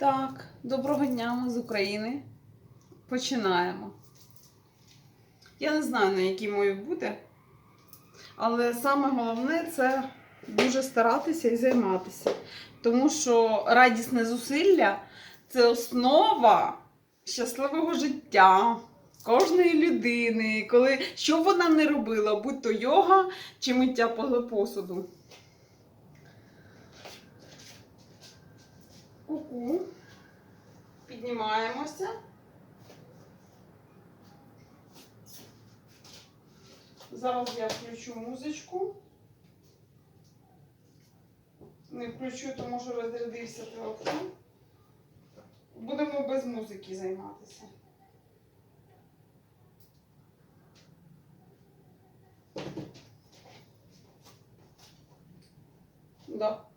Так, доброго дня, ми з України. Починаємо. Я не знаю, на якій мові буде, але саме головне це дуже старатися і займатися. Тому що радісне зусилля це основа щасливого життя кожної людини, коли що б вона не робила, будь то йога чи миття посуду. Ку-ку. Піднімаємося. Зараз я включу музичку. Не включу, тому що розрядився телефон. Будемо без музики займатися. Да.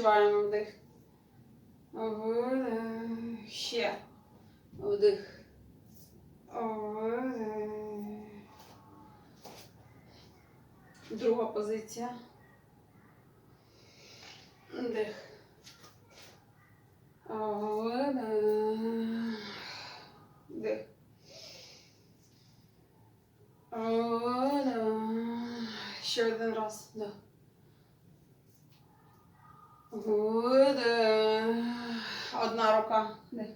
Відпочиваємо вдих. Видих. Ще. Вдих. Видих. Друга позиція. Вдих. Видих. Вдих. Ще один раз. Да. Видих. Одна рука. Вдих.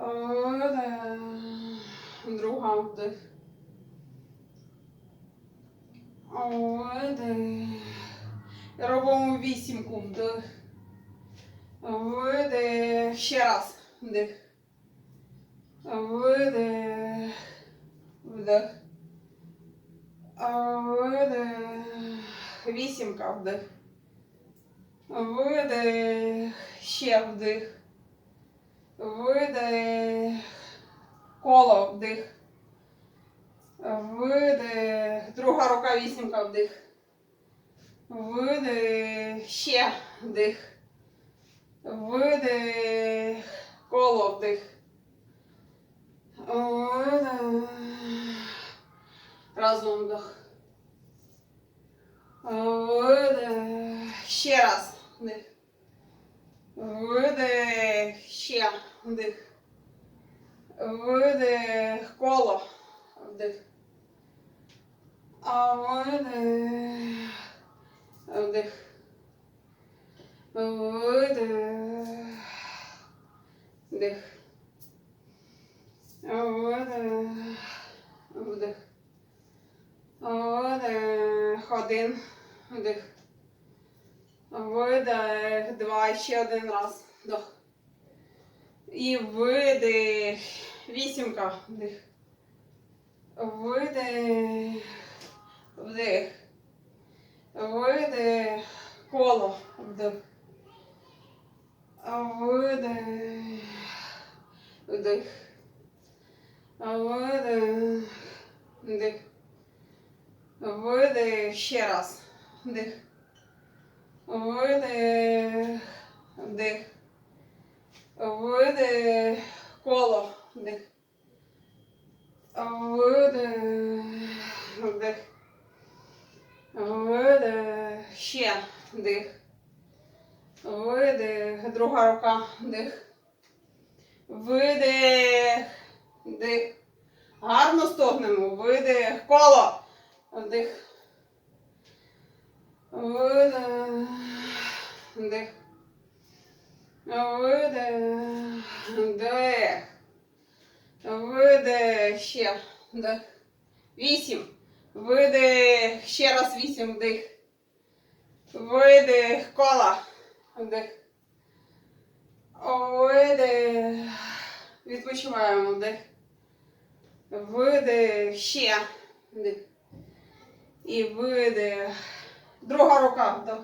Видих. Друга вдих. Видих. Робимо вісімку вдих. Видих. Ще раз. Вдих. Видих. Вдих. Видих. Вісімка вдих. Видих. Ще вдих. Видих. Коло вдих. Видих. Друга рука вісімка вдих. Видих. Ще вдих. Видих. Коло вдих. Видих. Разом вдох. Видих. Ще раз. Вдих. Видих. Ще. Вдих. Видих. Коло. Вдих. А видих. Вдих. Видих. Вдих. Видих. Вдих. Один. Вдих. Видих. Два. Ще один раз. Вдох. І видих. Вісімка. Вдих. Видих. Вдих. Видих. Коло. Вдих. Видих. Вдих. Видих. Вдих. Видих. Ще раз. Вдих. Видих. Вдих. Видих. Коло. Вдих. Видих. Вдих. Видих. Ще. Вдих. Видих. Друга рука. Вдих. Видих. Вдих. Гарно стогнемо. Видих. Коло. Вдих. Вдих. Видих. Вдих. Видих. Ще. Вдих. Вісім. Видих. Ще раз вісім. Вдих. Видих. Кола. Вдих. Видих. Відпочиваємо. Вдих. Видих. Ще. Вдих. І видих. Друга рука. Вдих.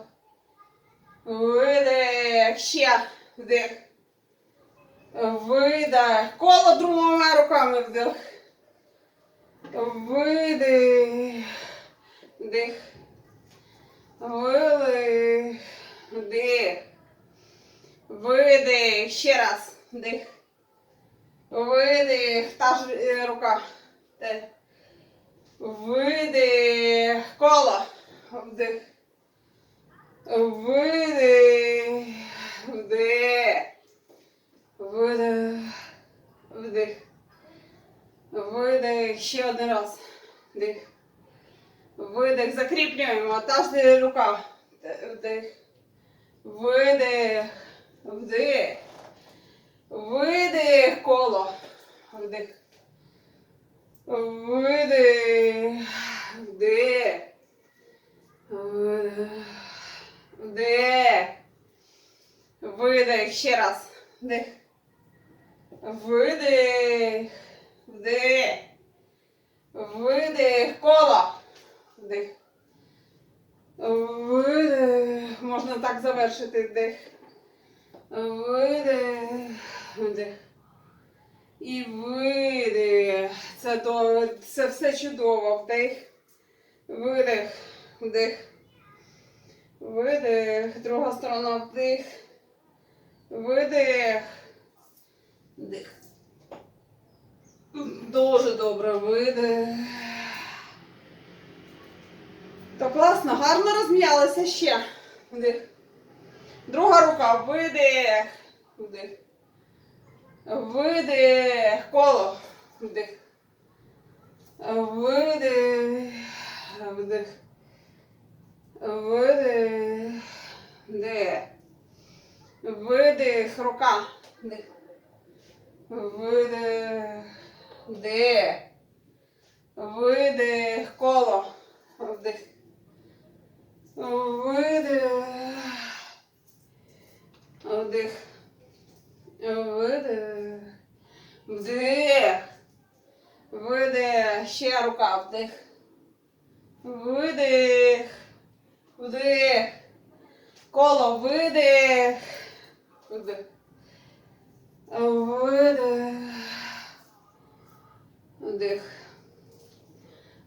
Видих. Ще. Вдих. Видих. Коло двома руками вдих. Видих. Вдих. Видих. Вдих. Видих. Ще раз. Вдих. Видих. Та ж е, рука. Видих. Коло. Вдих. Видих. Вдих. Видих. Вдих. Видих. Ще один раз. Вдих. Видих. Закріплюємо. Та рука. Вдих. Видих. Вдих. Видих. Коло. Вдих. Видих. Вдих. Видих. Вдих. Ще раз. Вдих. Видих. Вдих. Видих. Коло. Вдих. Видих. Можна так завершити вдих. Видих. Вдих. І видих. Це, то, це все чудово. Вдих. Видих. Вдих. Видих. Друга сторона вдих. Видих. Вдих. Дуже добре видих. То класно, гарно розм'ялися ще. Вдих. Друга рука. Видих. Вдих. Видих. Коло. Вдих. Видих. Вдих. Видих. Вдих. Видих. Рука. Видих. Вдих. Видих. Коло. Вдих. Видих. Вдих. Видих. Вдих. Видих. Ще рука. Вдих. Видих. Вдих. Коло. Видих. Вдих. Видих. Вдих.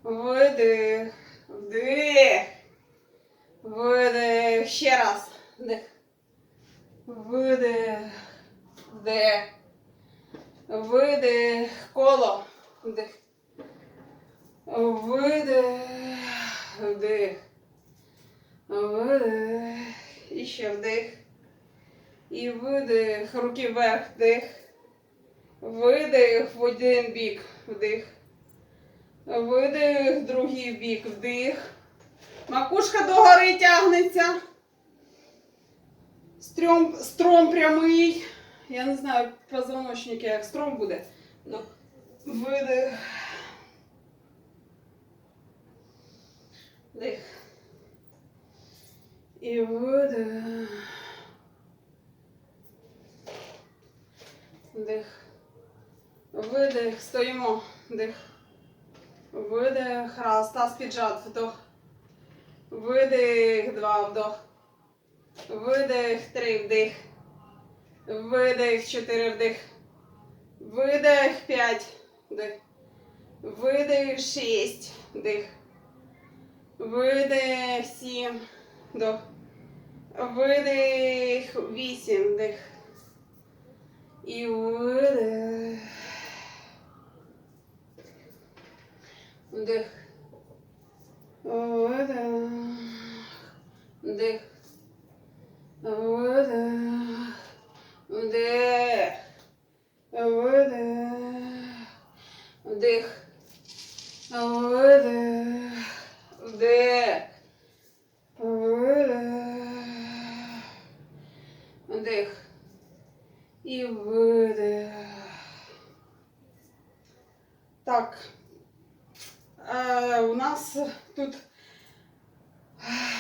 Видих. Вдих. Видих. Ще раз. Вдих. Видих. Вдих. Видих. Коло. Вдих. Видих. Вдих. Видих. І ще вдих. І видих. Руки вверх. Вдих. Видих в один бік. Вдих. Видих, другий бік. Вдих. Макушка догори тягнеться. Стром, стром прямий. Я не знаю, позвоночники, як стром буде. Ну, видих. Дих. І видих. Дих. Видих, стоїмо. Дих. Видих, раз, таз піджат, вдох. Видих, два, вдох. Видих, три, вдих. Видих, чотири, вдих. Видих, п'ять, вдих. Видих, шість, вдих. Видих, сім, вдох. Видих, вісім, вдих. І видих. Вдих. Видих. Вдих. Видих. Вдих. Видих. Вдих. Видих. Вдих. Видих. Вдих. І видих. Так. Е, у нас тут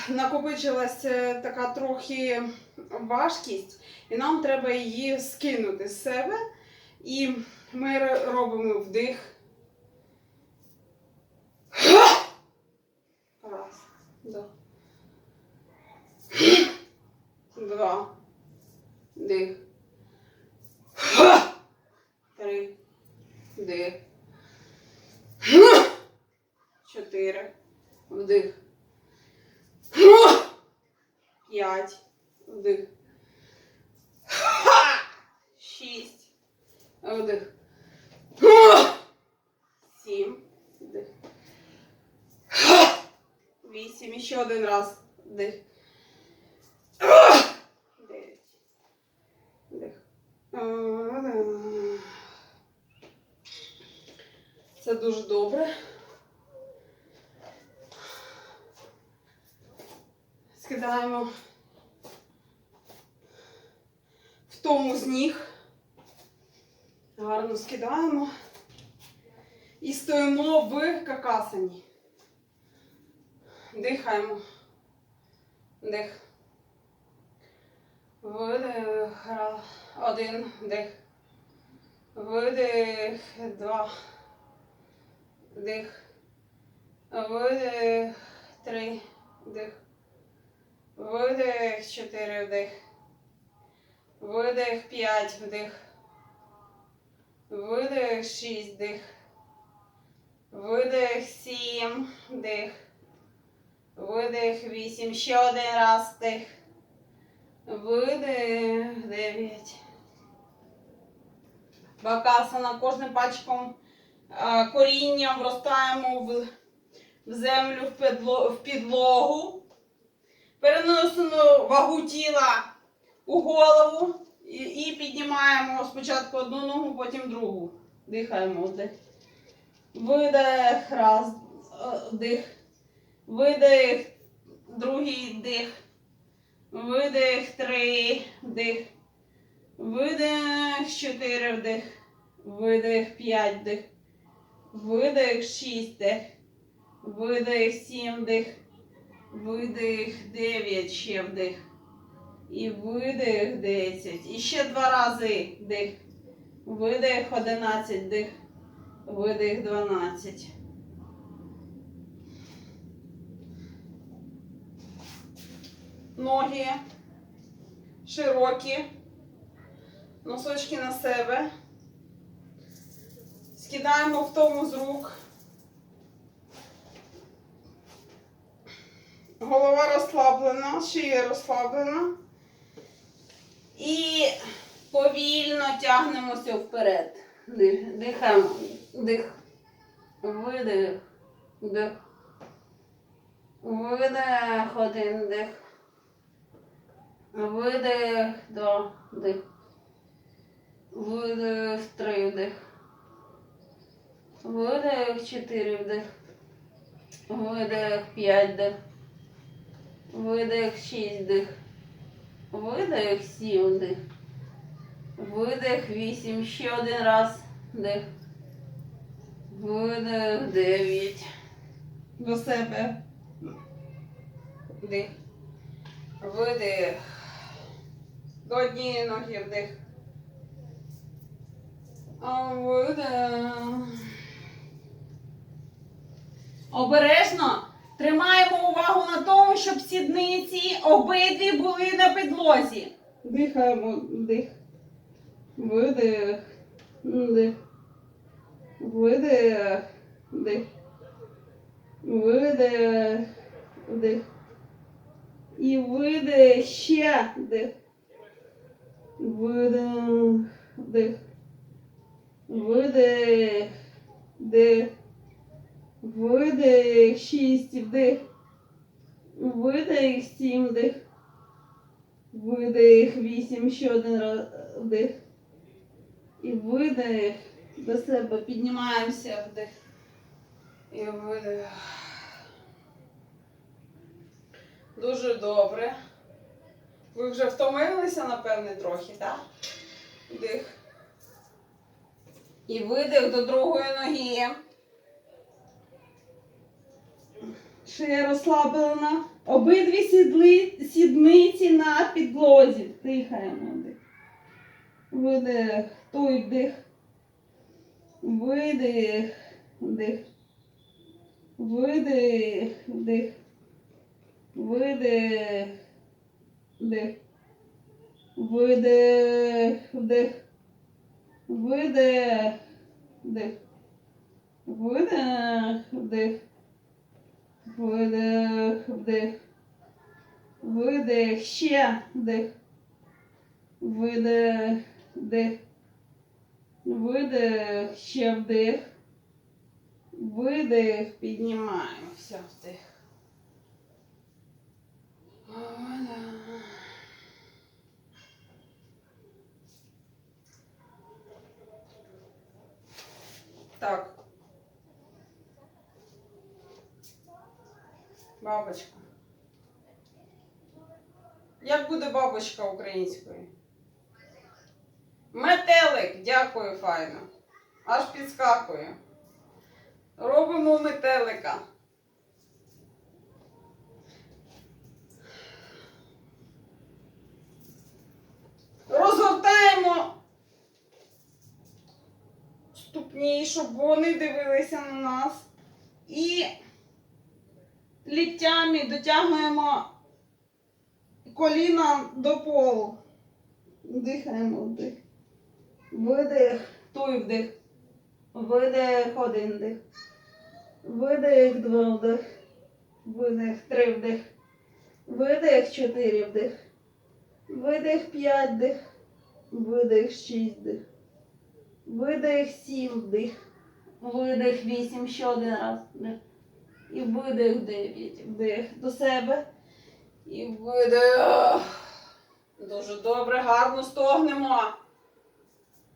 накопичилась е, така трохи важкість, і нам треба її скинути з себе. І ми робимо вдих. Раз. Два. Два. Дих. 5. Вдих. Ха! 6. Вдих. Ха! 7. Вдих. Ха! 8. Еще один раз. Вдих. Це дуже добре. Скидаємо тому з ніг. Гарно скидаємо. І стоїмо в какасані. Дихаємо. Дих. Видих. Один. Дих. Видих. Два. Дих. Видих. Три. Дих. Видих. Чотири. Вдих. Видих. П'ять. Вдих. Видих. Шість. Дих. Видих. Сім. Дих. Видих. Вісім. Ще один раз. Дих. Видих. Дев'ять. Бакасана кожним пальчиком а, корінням вростаємо в, землю, в підлогу. Переносимо вагу тіла у голову і, і піднімаємо спочатку одну ногу, потім другу. Дихаємо. Вдих. Видих. Раз. е, Дих. Видих. Другий дих. Видих. Три. Дих. Видих. Чотири вдих. Видих. П'ять вдих. Видих. Шість вдих. Видих. Сім вдих. Видих. Дев'ять. Ще вдих. І видих. Десять. І ще два рази вдих. Видих. Одинадцять вдих. Видих. Дванадцять. Ноги широкі. Носочки на себе. Скидаємо в тому з рук. Голова розслаблена, шия розслаблена. І повільно тягнемося вперед. Дих- Дихаємо. Дих. Видих. Дих. Видих. Один дих. Видих. Два. Дих. Видих. Три вдих. Видих. Чотири вдих. Видих. П'ять вдих. Видих. Шість вдих. Видих. Сім вдих. Видих. Вісім. Ще один раз. Вдих. Видих. Дев'ять. До себе. Вдих. Видих. До однієї ноги вдих. А видих. Обережно тримаємо увагу на тому, щоб сідниці обидві були на підлозі. Дихаємо, вдих. Видих. Вдих. Видих. Вдих. Видих. Вдих. І видих. Ще вдих. Видих. Вдих. Видих. Вдих. Видих. Шість. Вдих. Видих. Сім. Вдих. Видих. Вісім. Ще один раз. Вдих. І видих. До себе піднімаємося. Вдих. І видих. Дуже добре. Ви вже втомилися, напевне, трохи, так? Вдих. І видих до другої ноги. Шия розслаблена. Обидві сідли, сідниці на підлозі. Дихаємо. Вдих. Видих. Той вдих. Видих. Вдих. Видих. Вдих. Видих. Вдих. Видих. Вдих. Видих. Вдих. Видих. Вдих. Видих. Вдих. Видих. Ще. Вдих. Видих. Вдих. Видих. Ще вдих. Видих. Піднімаємося. Вдих. Так. Бабочка. Як буде бабочка українською? Метелик, дякую, файно. Аж підскакую. Робимо метелика. Розгортаємо ступні, щоб вони дивилися на нас. І ліктями дотягуємо коліна до полу. Дихаємо вдих. Видих, той вдих. Видих, один вдих. Видих, два вдих. Видих, три вдих. Видих, чотири вдих. Видих, п'ять вдих. Видих, шість вдих. Видих, сім вдих. Видих, вісім, ще один раз вдих. І видих, дев'ять. Вдих до себе. І видих. Дуже добре, гарно стогнемо.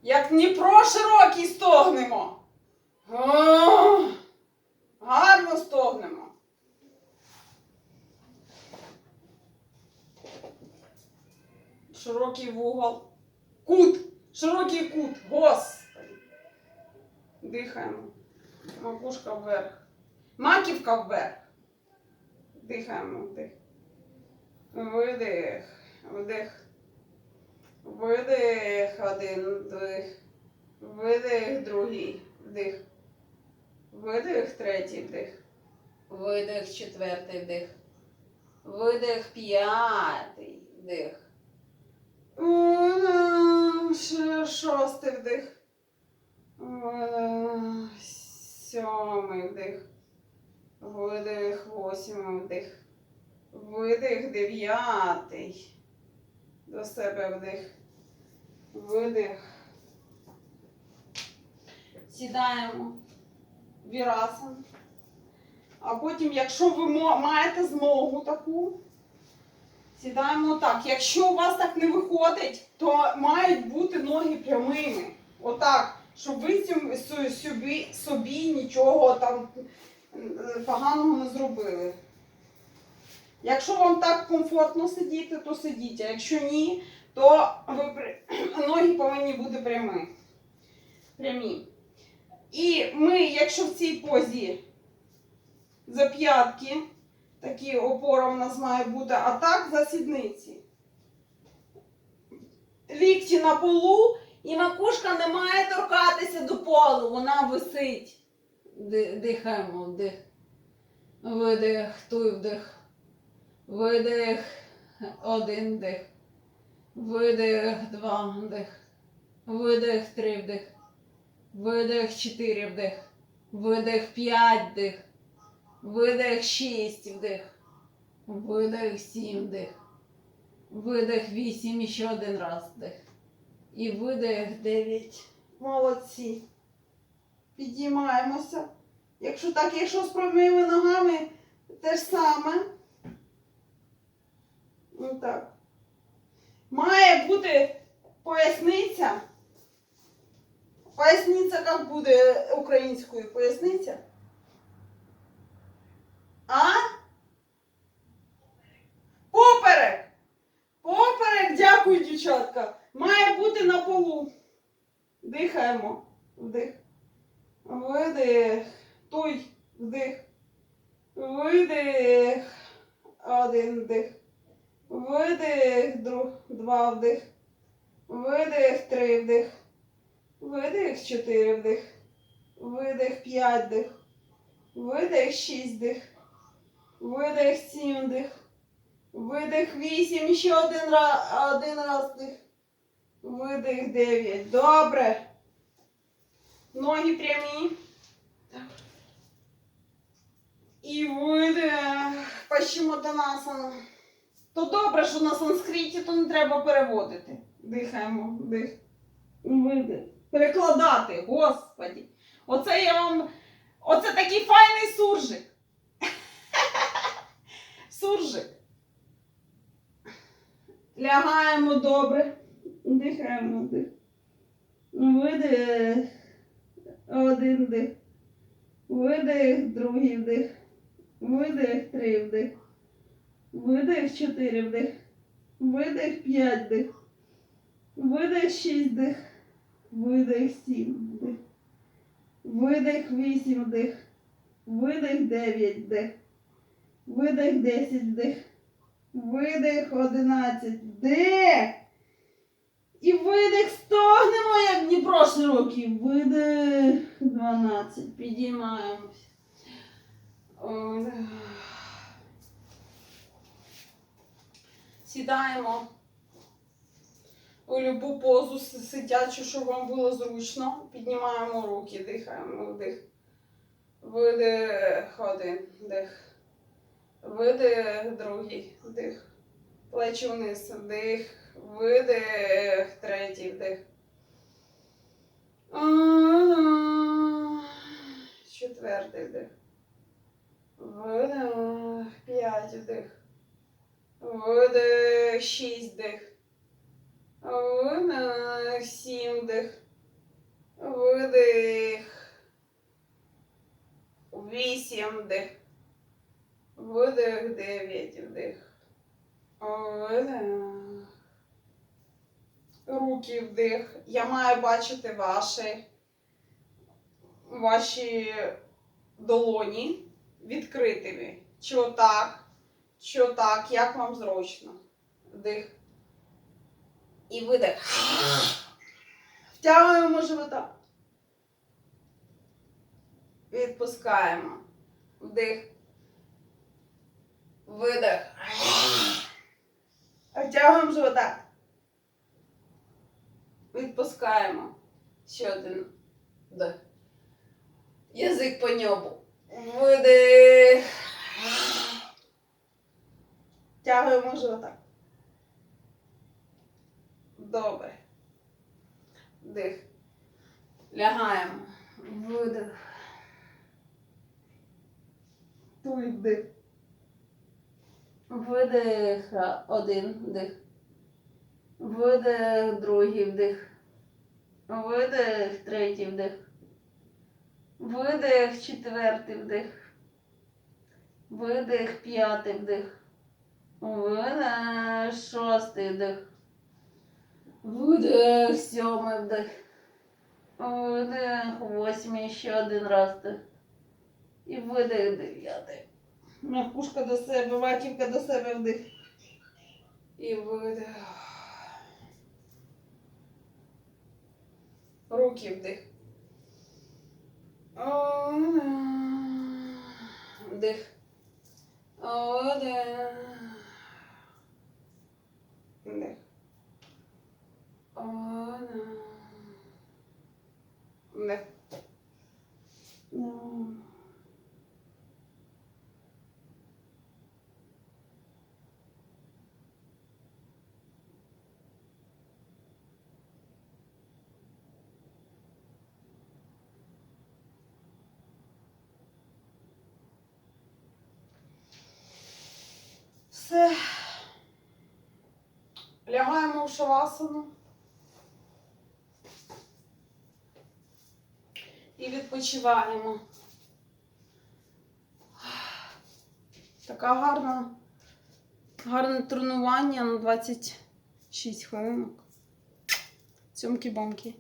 Як Дніпро широкий стогнемо. Гарно стогнемо. Широкий вугол. Кут. Широкий кут. Господи. Дихаємо. Макушка вверх. Маківка вверх. Дихаємо. Вдих. Видих. Вдих. Видих. Один. Вдих. Видих. Другий. Вдих. Видих. Третій вдих. Видих. Четвертий вдих. Видих. П'ятий вдих. Шостий вдих. Сьомий вдих. Видих. Восьмий вдих. Видих. Дев'ятий. До себе вдих. Видих. Сідаємо. Вірасан. А потім, якщо ви маєте змогу таку, сідаємо так. Якщо у вас так не виходить, то мають бути ноги прямими. Отак. Щоб ви собі, собі нічого там поганого не зробили. Якщо вам так комфортно сидіти, то сидіть. А якщо ні, то ви ноги повинні бути прямі. прямі. І ми, якщо в цій позі за п'ятки, такі опора в нас має бути, а так за сідниці. Лікті на полу І макушка не має торкатися до полу, вона висить. Ди- Дихаємо, вдих. Видих, туй вдих. Видих. Один вдих. Видих, два вдих. Видих, три вдих. Видих, чотири вдих. Видих, п'ять вдих. Видих, шість вдих. Видих, сім вдих. Видих, вісім, ще один раз вдих. І видих, дев'ять. Молодці. Підіймаємося. Якщо так, якщо з прямими ногами, те ж саме. Ну так. Має бути поясниця. Поясниця як буде українською? Поясниця? А? Поперек! Поперек, дякую, дівчатка. Має бути на полу. Дихаємо. Вдих. Видих. Той. Вдих. Видих. Один вдих. Видих. Друг. Два вдих. Видих. Три вдих. Видих. Чотири вдих. Видих. П'ять вдих. Видих. Шість вдих. Видих. Сім вдих. Видих. Вісім. Ще один раз. Один раз вдих. Видих. Дев'ять. Добре. Ноги прямі. І видих. Пащимотанасана. То добре, що на санскриті, то не треба переводити. Дихаємо, дих. Видих. Перекладати, господі. Оце я вам. Оце такий файний суржик. Суржик. Лягаємо добре. Дихаємо, дих. Видих. Один дих. Видих, другий вдих. Видих, три вдих. Видих, чотири вдих. Видих, п'ять вдих. Видих, шість вдих. Видих, сім вдих. Видих, вісім вдих. Видих, дев'ять вдих. Видих, десять вдих. Видих, одинадцять вдих. І видих стогнемо, як Дніпро широкий. Видих 12. Підіймаємось. Сідаємо у любу позу сидячу, щоб вам було зручно. Піднімаємо руки, дихаємо вдих. Видих один, вдих. Видих другий, вдих. Плечі вниз, вдих. Видих, третій вдих. Четвертий вдих. Видих, п'ять вдих. Видих, шість вдих. Видих, сім вдих. Видих. Вісім вдих. Видих, дев'ять вдих. Видих. Руки вдих. Я маю бачити ваші, ваші долоні відкритими. Чи отак, чи отак, як вам зручно. Вдих. І видих. Втягуємо живота. Відпускаємо. Вдих. Видих. Втягуємо живота. Відпускаємо. Ще один вдих. Язик по ньобу. Видих. Тягуємо живота. Добре. Вдих. Лягаємо. Видих. Туй вдих. Видих. Один вдих. Видих, другий вдих. Видих, третій вдих. Видих, четвертий вдих. Видих, п'ятий вдих. Видих, шостий вдих. Видих, сьомий вдих. Видих, восьмий, ще один раз вдих. І видих, дев'ятий. Макушка до себе, маківка до себе вдих. І видих. Руки вдих. Вдих. Вдих. Один. Вдих. Ну. Все. Лягаємо в шавасану. І відпочиваємо. Така гарна, гарне тренування на 26 хвилинок. Цьомки-бомки.